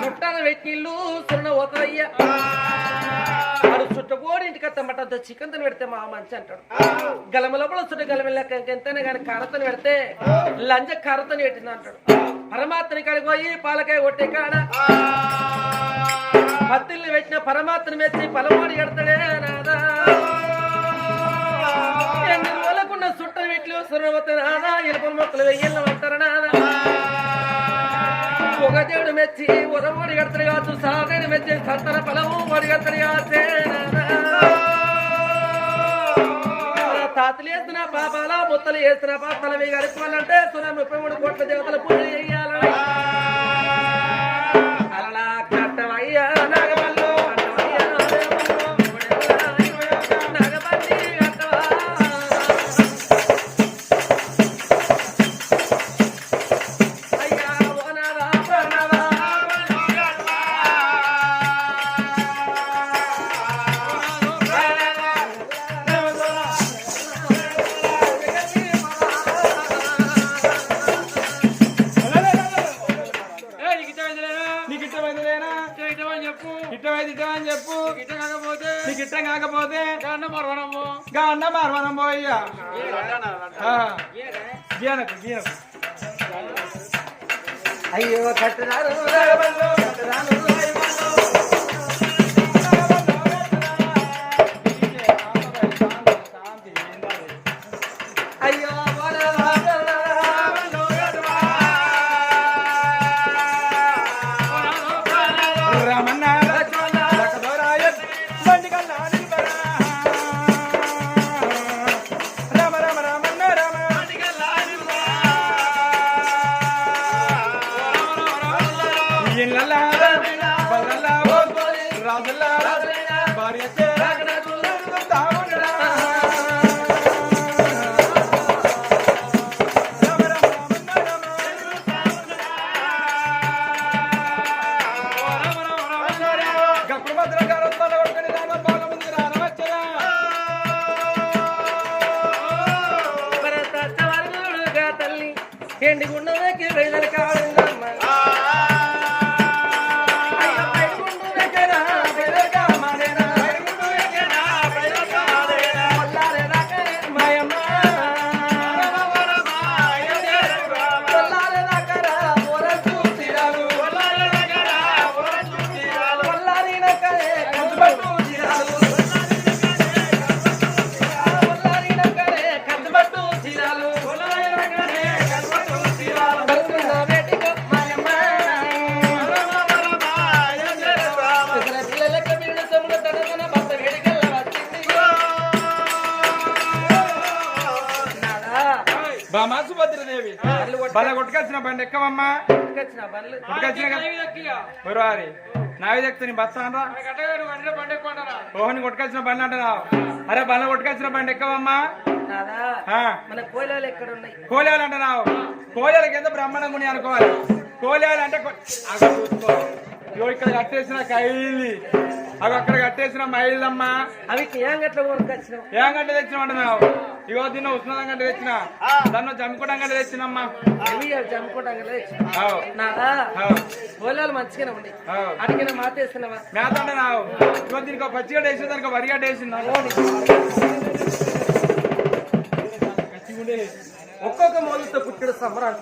చుట్టాన పెట్టిల్లు సున్న పోతుందయ్యా వాడు చుట్టపోడి ఇంటికి అత్తమ్మట చికెన్ తను పెడితే మా మంచి అంటాడు. గలమలపల చుట్ట గలమ లెక్క ఎంతనే కానీ కరతను పెడితే లంజ కరతను పెట్టింది అంటాడు. పరమాత్మని కాడికి పోయి పాలకాయ కొట్టే కాడ పత్తిల్ని పెట్టిన పరమాత్మని మెచ్చి పలవాడి కడతాడే నాదా. ఎన్ని రోజులకున్న చుట్టం పెట్టి సురవత నాదా? ఇరుపల మొక్కలు వెయ్యిళ్ళు నాదా. ఒక దేవుడు మెచ్చి ఉరమోడి కడతాడు కావచ్చు సాగని మెచ్చి సంతన ఫలము వాడి కడతాడు కావచ్చే. తాతలు వేస్తున్న పాపాల ముత్తలు వేస్తున్న పాపాల మీ గడిపాలంటే సున్నా ముప్పై మూడు కోట్ల దేవతల పూజ చేయాలని మరవనము గా అన్న మార్వనం పోయ్యా గీయనకు గీయనకు అయ్యో కట్టరారు నాగమల్లు భార్య బండ్లు కొట్టుకొచ్చిన గురువారి నావి ఓహని కొట్టుకొచ్చిన బండి అంటున్నావు. అరే బల కొట్టుకొచ్చిన బండి ఎక్కవమ్మా? కోలేలు అంటున్నావు. కోలేల కింద బ్రహ్మాండంగా ఉన్నాయి అనుకోవాలి. కోలేలు అంటే ఇగో ఇక్కడ కట్టేసిన కైలి అవి అక్కడ కట్టేసిన మైళ్ళమ్మ అవి కేంగట్ల కొనుకొచ్చినావు ఏం గంట తెచ్చినావు అంటున్నావు ఇగో తిన్న ఉష్ణం గంట తెచ్చిన. దాన్ని జమ్ముకోవడం గంట తెచ్చినమ్మా. అవి చంపుకోవడం కోయిలాలు మంచిగానే ఉన్నాయి. అవు అడిగిన మాతేస్తున్నావా మేత అంటున్నావు ఇగో దీనికి ఒక పచ్చిగడ్డ వేసి దానికి వరిగడ్డ వేసింది ఒక్కొక్క మూలతో పుట్టిన సమరం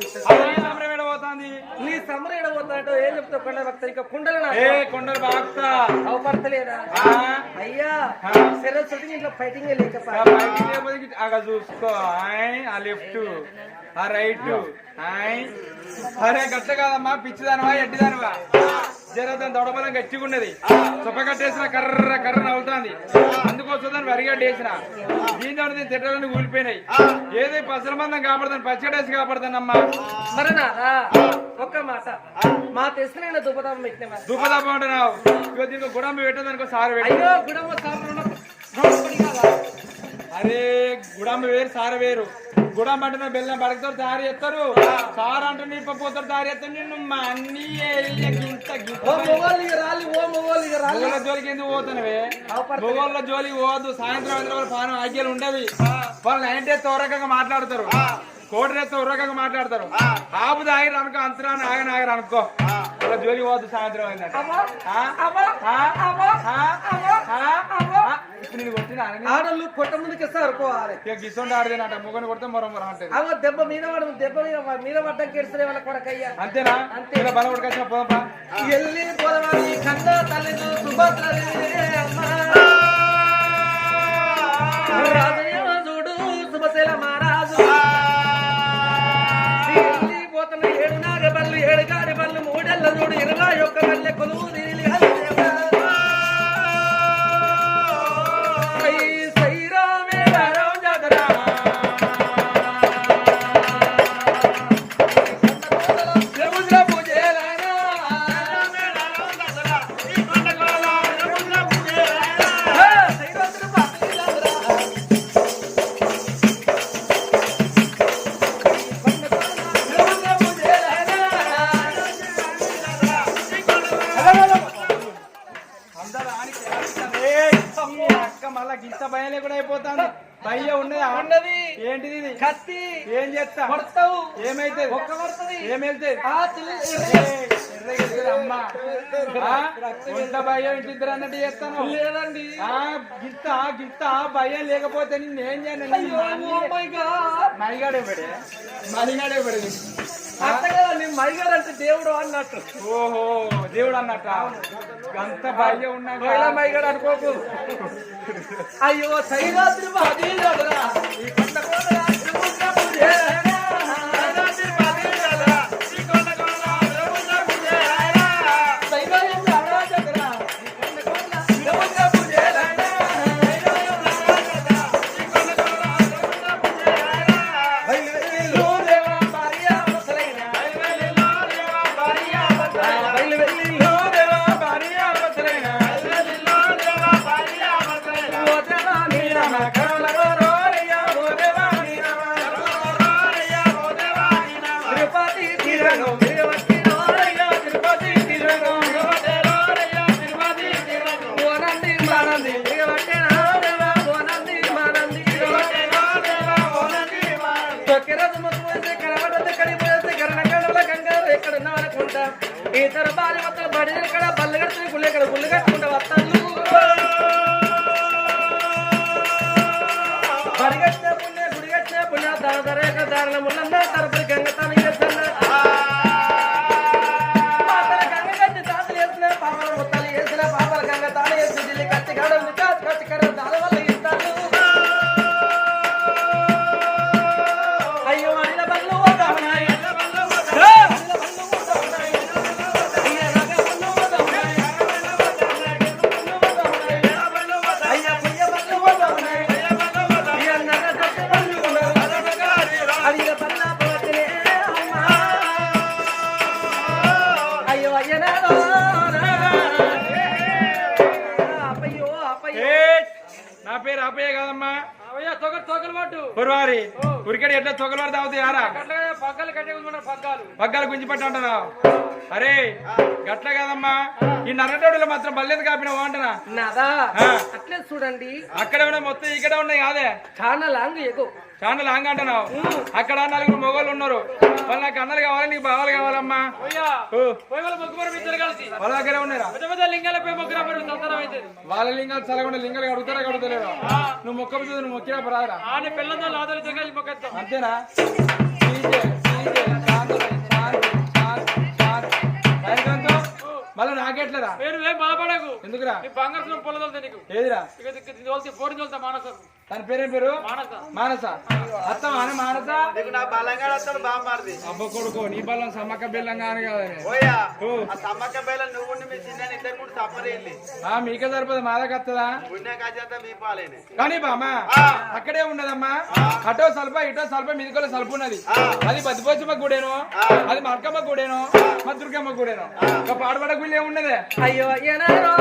పోతుంది నీ సమరం ఏడబోతాడో ఏం చెప్తావు కొండ భక్త? ఇంకా కుండలు ఏ కొండలు బాగుతా అవపడతలేదా? అయ్యా. సరస్వతి ఇంట్లో ఫైటింగ్ లేకపోతే అగ చూసుకో. ఆ లెఫ్ట్ ఆ రైట్ ఆయ్. అరే గట్ల కాదమ్మా పిచ్చిదానవా జరదాని దొడబలం గట్టిగా ఉన్నది సొప్ప కట్టేసిన కర్ర కర్ర నవ్వుతుంది. అందుకోసం దాన్ని వరిగడ్డ వేసిన దీని తిట్టలని ఊలిపోయినాయి. ఏదో పసల మందం కాపాడుతాను పచ్చడేసి కాపాడుతానమ్మా. నాదా ఒక్క మాట. మా తెసిన దుపదం పెట్టినవా దుఃఖదాపం అంటున్నావు దీనికి గుడంబి పెట్టేదానికి సారు పెట్టు అయ్యో గుడమ్మ సార్ అరే గుడంబ వేరు సార వేరు. గుడంబ అంటే బెల్లం పడకతో తయారు చేస్తారు. సార్ అంటే నింపపోతారు తయారు చేస్తారు. నిన్ను మా అన్ని జోలికి ఎందుకు పోతున్నవే. మొగోళ్ళ జోలికి పోవద్దు. సాయంత్రం వాళ్ళ పానం ఆగ్యాలు ఉండేవి. వాళ్ళు నైన్టీ తోరకంగా మాట్లాడతారు. కోటి రేస్తే ఉర్రకంగా మాట్లాడతారు. ఆపు దాగిరు అనుకో అంతరా నాగన ఆగరు అనుకో. అలా జోలి పోవద్దు సాయంత్రం అయిందంట? ఇప్పుడు నేను కొట్టిన? ఆడళ్ళు కొట్ట ముందుకి ఇక గిసొండి ఆడదేనట. ముగ్గురు కొడితే మరో మరో అంటది. అవ దెబ్బ మీద పడదు దెబ్బ మీద మీద పడ్డం కెడిసే వాళ్ళ కొడకయ్యా. అంతేనా? అంతే. బలం ఉడకొచ్చిన పోదమ్మా ఎల్లి పొలవాడి కన్న తల్లి సుభద్రలే రాజయ్య చూడు సుభశీల మహారాజు. పోతున్న ఏడు నాగ ఏడు గాడి బళ్ళు మూడెళ్ళ చూడు ఇరవై ఒక్క పల్లె కొలువు చేస్తాను. లేదండి. ఆ గింత గింత భయం లేకపోతే నిన్ను ఏం అయ్యో చేయను ఓ మై గాడ్. మరిగాడే పడే మరిగాడే పడే అత్తగా నేను మైగాడు అంటే దేవుడు అన్నట్టు. ఓహో దేవుడు అన్నట్ట? అంత భయం ఉన్నా మైగాడు అనుకోకు. అయ్యో సైరాత్రి బాధి ఈ కొండ పగ్గాలు గుంజి పట్టి అంటున్నావు అరే గట్ల కాదమ్మా. ఈ నరటోడులో మాత్రం బల్లెది కాపిన నాదా? ఆ. అట్లే చూడండి. అక్కడ ఉన్న మొత్తం ఇక్కడ ఉన్నాయి కాదే? చాలా లాంగ్ ఎగో చాలా లాంగ్ అంటున్నావు. అక్కడ నలుగురు మొగోళ్ళు ఉన్నారు. వాళ్ళు నాకు అన్నలు కావాలి నీకు బావాలు కావాలమ్మా? వాళ్ళ దగ్గరే ఉన్నారా? వాళ్ళ లింగాలు చల్లకుండా లింగాలు కడుగుతారా కడుగుతలేరు? నువ్వు మొక్క నువ్వు తిరగాలి మొక్కేస్తాం. అంతేనా? మళ్ళీ నాకెట్లరా ఎందుకురా? నీ బంగారు నీకు. ఏదిరా? ఇక దిక్కు తోలితే పోరు తోలుతా మానస. దాని పేరేం పేరు? మానస. మానస. అత్తం అని మానస? నీకు నా బలంగా వస్తాడు బామ్మారిది అబ్బ కొడుకో నీ బల్లం సమ్మక్క బెల్లం కాని కదనే పోయా. ఓ. ఆ సమ్మక్క బేల నువ్వు మీ చిన్న ఇద్దరు కూడా సఫర్ వెళ్ళి. ఆ మీకే సరిపోదు మా దగ్గర వస్తుందా పుణ్య కాజంతా మీ పాలేనే. కానీ బామ్మా అక్కడే ఉన్నదమ్మా. అటో సల్ప ఇటో సల్ప మీదికోలో సల్పు ఉన్నది. అది బతిపోచమ్మ గుడేను? అది మర్కమ్మ గుడేను? మా దుర్గమ్మ గుడేను? ఒక పాడబడ గుళ్ళు ఏమున్నదే? అయ్యో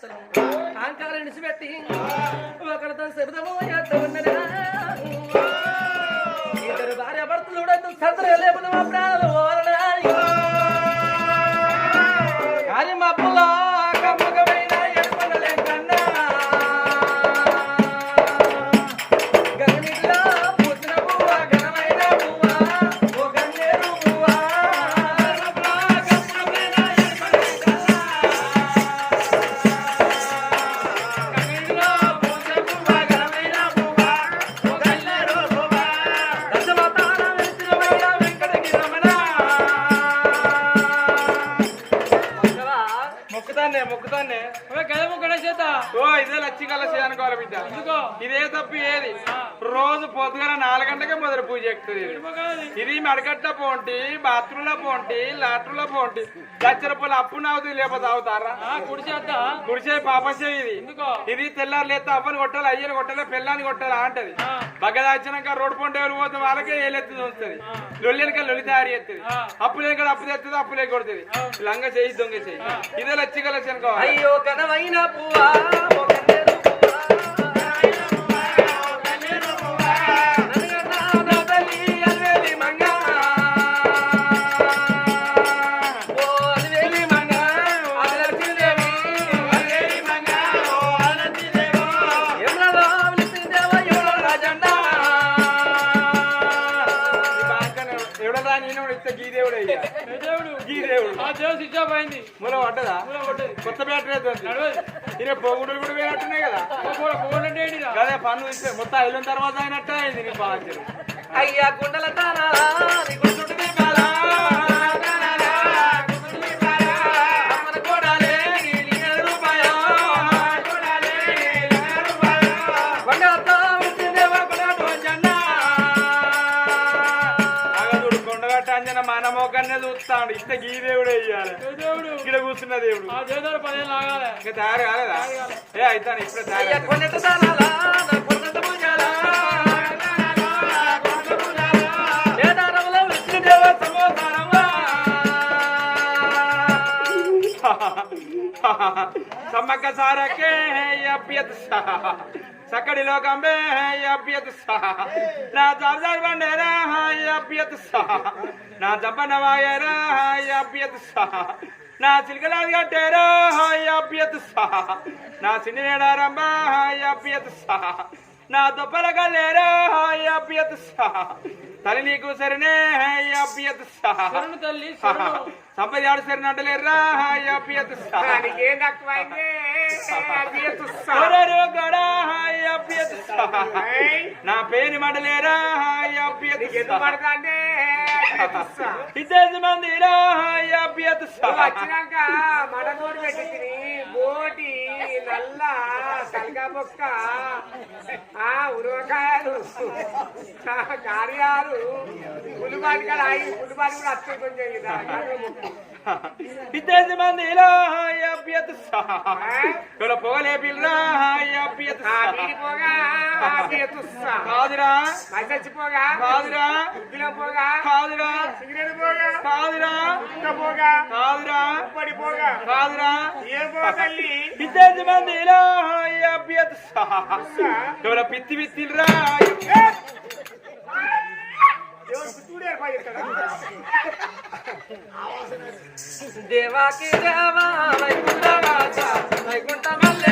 ఇద్దరు భార్య భర్తలు ఒకరితో శబ్దము చేస్తూ ఇద్దరు భార్య భర్తలు కూడా సంతరం లేకపోతే మా ప్రాణాలు మొక్కుతానే మొక్కుతానే. ఓ గద ముక్కడే చేత ఓ ఇదే లచ్చి కలసి అనుకోవాలి బిడ్డ. ఇదే తప్పు ఏది? రోజు పొద్దుగల నాలుగు గంటలకే మొదలు పూజ ఎక్కుతుంది ఇది. మగాది. ఇది మడకట్ట పోంటి బాత్రూమ్లో పోంటి లాట్రూమ్లో పోంటి. లక్ష రూపాయలు అప్పు నవ్వుతుంది లేకపోతే అవుతారా ఆ కుడి చేత కుడిచే పాపసే ఇది. ఎందుకో? ఇది తెల్లారు లేస్తే అవ్వని కొట్టాలి అయ్యని కొట్టాలి పిల్లని కొట్టాలి అంటది. బగ్గదాచినాక రోడ్డు పంట ఎవరు పోతే వాళ్ళకే ఏలెత్తుది వస్తుంది. లొల్లెనక లొలి తయారు చేస్తుంది. అప్పు లేక అప్పు తెస్తుంది అప్పు లేక కొడుతుంది. లంగ చేయి దొంగ చేయి. ఇదే లచ్చి కలెక్షన్ అనుకోవాలి అయ్యో పువ్వా మూల పడ్డదా? కొత్త బ్యాటరీ అవుతుంది పొగుడులు కూడా వేయట్టున్నాయి కదా? ఏంటిరా అదే పన్ను ఇస్తే మొత్తం అయిన తర్వాత అయినట్టే అయింది నీ బాధ్యత. అయ్యా గుండెల కొండగట్ట అంజన మన మోకన్నే చూస్తాడు. ఇస్తే గీ దేవుడే ఇయ్యాలి. ఇక్కడ కూర్చున్న దేవుడు. ఇంకా తయారు కాలేదా? ఏ అయితాను ఇప్పుడే తయారు. సమ్మక్క సారకే అభ్యత సక్కడి లోకంబే అభ్యత నా జార్జార్ బండేరా అభ్యత నా జంపన వాయరా అభ్యత నా చిలకలాది కట్టేరా అభ్యత నా చిన్ని నేడారంబా అభ్యత నా దొప్పల కల్లేరా అభ్యత తల్లి నీకు సరేనే హాయ్ అబ్బియత్ సహా. శరణు తల్లి శరణు. సంపద ఆడు సరే నడలేరా హాయ్ అబ్బియత్ సహా. నీకేం తక్కువైంది? అభియతు నా పేరు మడలేరా హాయ్ అబ్బియత్ ఎందుకు పడతా అంటే ఇదేసి మందిరా సహా. వచ్చినాక మడతోటి పెట్టి తిని బోటి. నల్ల తలకా బొక్క ఆ ఉరవకాయలు ఆ, కార్యాలు పులిపాటి కాడ ఆగి పులిపాటి కూడా అత్తే కొంచెం ఇది. మందిరా హాయ్ అబ్బియత్ కాదురా. చచ్చిపోగా కాదురా. పోగా. కాదురా. సిగరెట్ పోగా. కాదురా. ఇంకా పోగా. కాదురా. పడిపోగా కాదురా. ఏ పోగా తల్లి ఇద్దరి మందిరా అభ్యత ఎవర పిత్తి పుత్తూరు? దేవాకి దేవా వైకుంఠ రాజా వైకుంఠ మల్లేశ్వర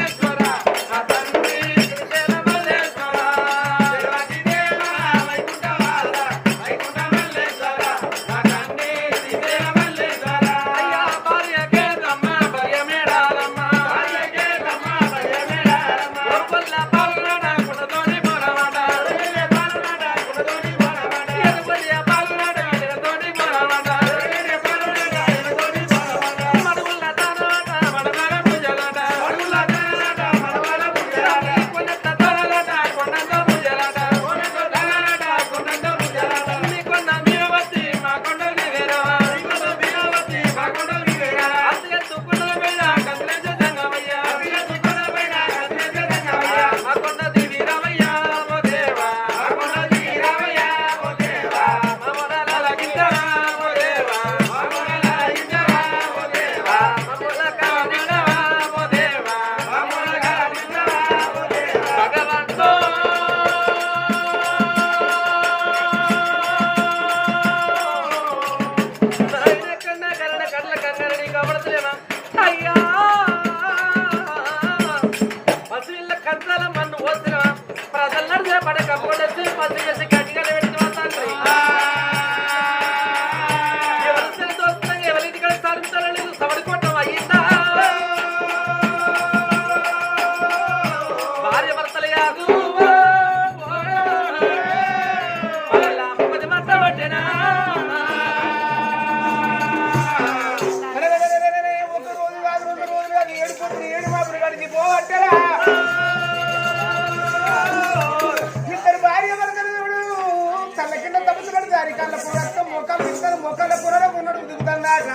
మొక్కలు తింటారు మొక్కల కూరలో ఉన్నాడు దిగుతున్నాడు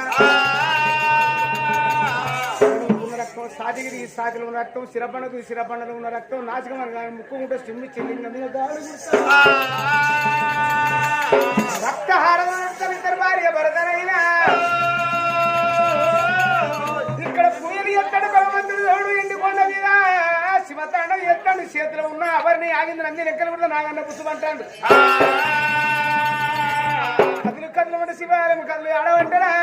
సాటికి ఈ సాటికి సాటిలో ఉన్న రక్తం సిరబండకు ఈ సిరబండలో ఉన్న రక్తం నాశకం అని ముక్కు ఉంటే సిమ్మి చెల్లింది రక్తహారం ఇద్దరు భార్య భరతనైనా. ఇక్కడ పూయలు ఎత్తడు భగవంతుడు దేవుడు ఎండి మీద శివతాండం ఎత్తాడు. చేతిలో ఉన్న అవరిని ఆగింది నంది లెక్కలు కూడా నాగన్న పుసుమంటాడు కదులు కదులు ఉంటే శివాలయం కదులు ఆడవంటారా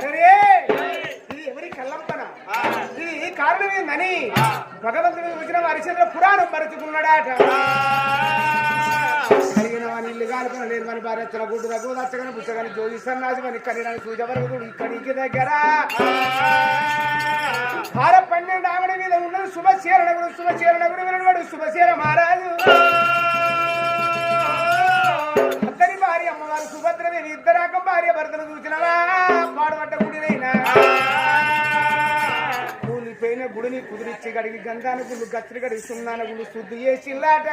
అరే ఇది ఎవరి కల్లంపన ఇది కారణం ఏందని? భగవంతుడు వచ్చిన వారి చేతిలో పురాణం పరుచుకున్నాడాట కలిగిన ఇల్లు లేని భార్య గుడ్డు రఘు దచ్చగని పుచ్చగని జోగి సన్నాసి వాని కనీరాని సూజ వరకు ఇక్కడికి దగ్గర. భార పన్నెండు ఆవిడ మీద ఉన్నది శుభశీర నగుడు శుభశీర నగుడు శుభశీర మహారాజు. అద్దరి భార్య అమ్మవారు సుభద్రదేవి ఇద్దరాక భార్య భర్తను చూసినవా? పాడబడ్డ గుడినైనా గుడిని కుదిరిచ్చి గడిగి గంధాన గుళ్ళు గచ్చరి గడిగి సున్నాన గుళ్ళు శుద్ధి చేసి ఇల్లాట.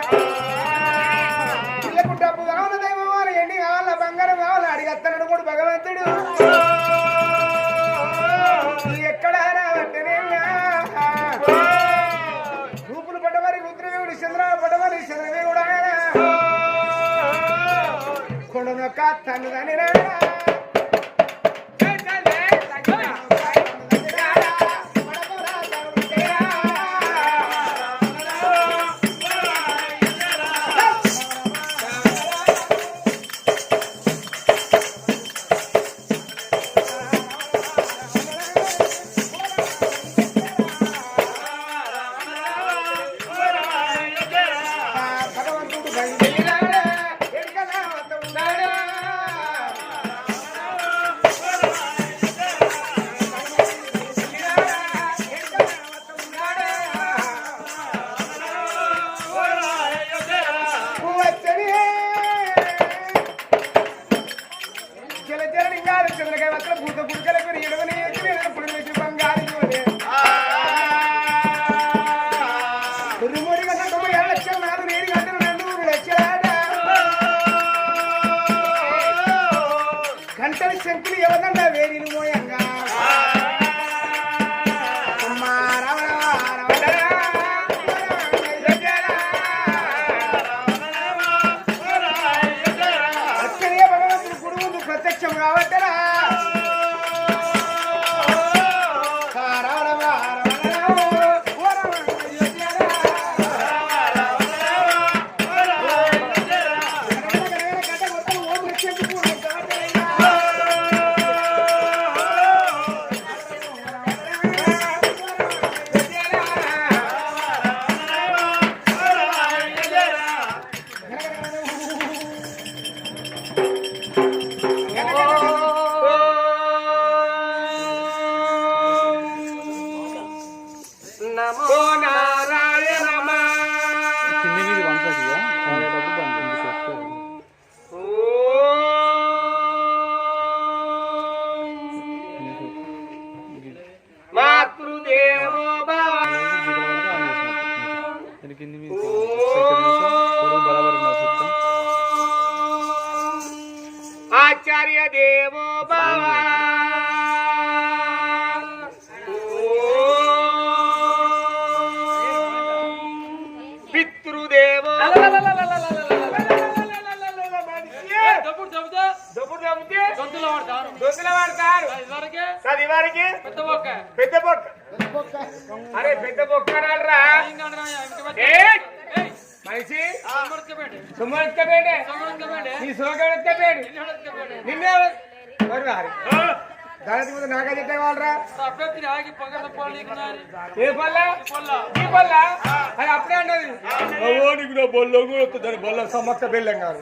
పిల్లకు డబ్బు కావాలి దైవం కావాలి ఎండి కావాలా బంగారం కావాలి? అడిగత్తనడు కూడా భగవంతుడు. ఎక్కడ రూపులు పడ్డవారి రుద్రదేవుడు చంద్ర పడ్డవారి చంద్రదేవుడు ఆయన. కొండనొక్క తన్నుదని రాడా భగవంతుడు దొప్పుడు దొబ్బుతే వాడతారు. ఇదివరకే? పెద్ద బొక్క. పెద్ద బొక్క. అరే పెద్ద బొక్క! మనిషి? పెట్టి నిన్నే మరి దానికి ముందు నాగా పక్కన పోవాలి ఏ పల్ల పొల్ల ఈ పల్ల అది అప్పుడే నీకు నా బొల్ల దాని బొల్ల సమ్మక్క బెల్లం గారు